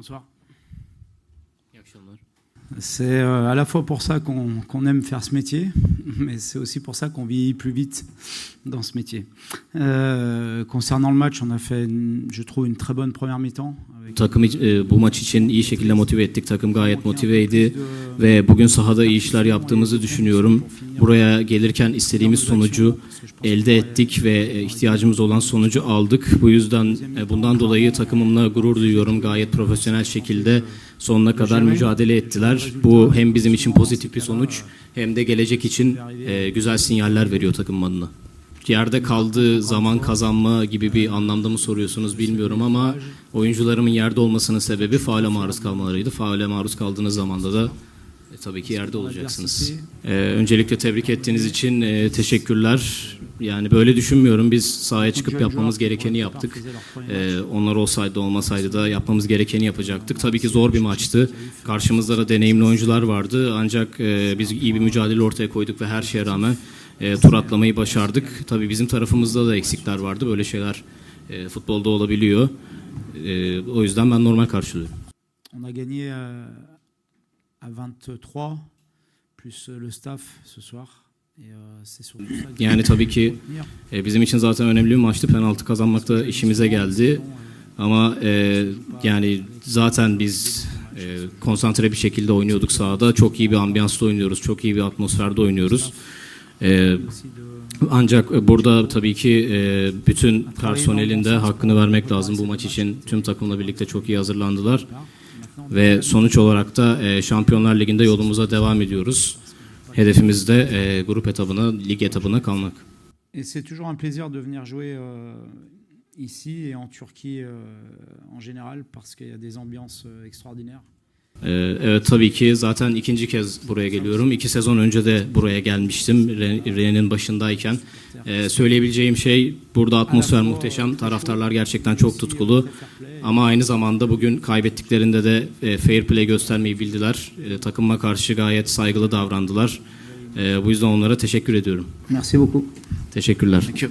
Bonsoir. C'est euh, à la fois pour ça qu'on qu'on aime faire ce métier, mais c'est aussi pour ça qu'on vieillit plus vite dans ce métier. Euh, concernant le match, on a fait, une- je trouve, une très bonne première mi-temps. Takım e, bu maç için iyi şekilde motive ettik. Takım gayet motiveydi ve bugün sahada iyi işler yaptığımızı düşünüyorum. Buraya gelirken istediğimiz sonucu elde ettik ve e, ihtiyacımız olan sonucu aldık. Bu yüzden e, bundan dolayı takımımla gurur duyuyorum. Gayet profesyonel şekilde sonuna kadar mücadele ettiler. Bu hem bizim için pozitif bir sonuç hem de gelecek için e, güzel sinyaller veriyor takım adına. Yerde kaldığı zaman kazanma gibi bir anlamda mı soruyorsunuz bilmiyorum ama oyuncularımın yerde olmasının sebebi faale maruz kalmalarıydı. Faale maruz kaldığınız zamanda da e, tabii ki yerde olacaksınız. E, öncelikle tebrik ettiğiniz için e, teşekkürler. Yani böyle düşünmüyorum. Biz sahaya çıkıp yapmamız gerekeni yaptık. E, onlar olsaydı olmasaydı da yapmamız gerekeni yapacaktık. Tabii ki zor bir maçtı. Karşımızda da deneyimli oyuncular vardı. Ancak e, biz iyi bir mücadele ortaya koyduk ve her şeye rağmen e, tur atlamayı başardık. Tabii bizim tarafımızda da eksikler vardı. Böyle şeyler e, futbolda olabiliyor. E, o yüzden ben normal karşılıyorum. On a gagné euh, à 23, plus euh, le staff ce soir. Yani tabii ki e, bizim için zaten önemli bir maçtı. Penaltı kazanmak da işimize geldi. Ama e, yani zaten biz e, konsantre bir şekilde oynuyorduk sahada. Çok iyi bir ambiyansta oynuyoruz. Çok iyi bir atmosferde oynuyoruz. E, Ancak burada tabii ki e, bütün personelin de hakkını vermek lazım. Bu maç için tüm takımla birlikte çok iyi hazırlandılar. Ve sonuç olarak da e, Şampiyonlar Ligi'nde yolumuza devam ediyoruz. E. Et c'est toujours un plaisir de venir jouer euh, ici et en Turquie euh, en général parce qu'il y a des ambiances euh, extraordinaires. E, evet tabii ki zaten ikinci kez buraya geliyorum. İki sezon önce de buraya gelmiştim Re- Rennes'in başındayken. E, söyleyebileceğim şey burada atmosfer muhteşem. Taraftarlar gerçekten çok tutkulu. Ama aynı zamanda bugün kaybettiklerinde de e, fair play göstermeyi bildiler. E, takıma karşı gayet saygılı davrandılar. E, bu yüzden onlara teşekkür ediyorum. Merci beaucoup. Teşekkürler. Thank you.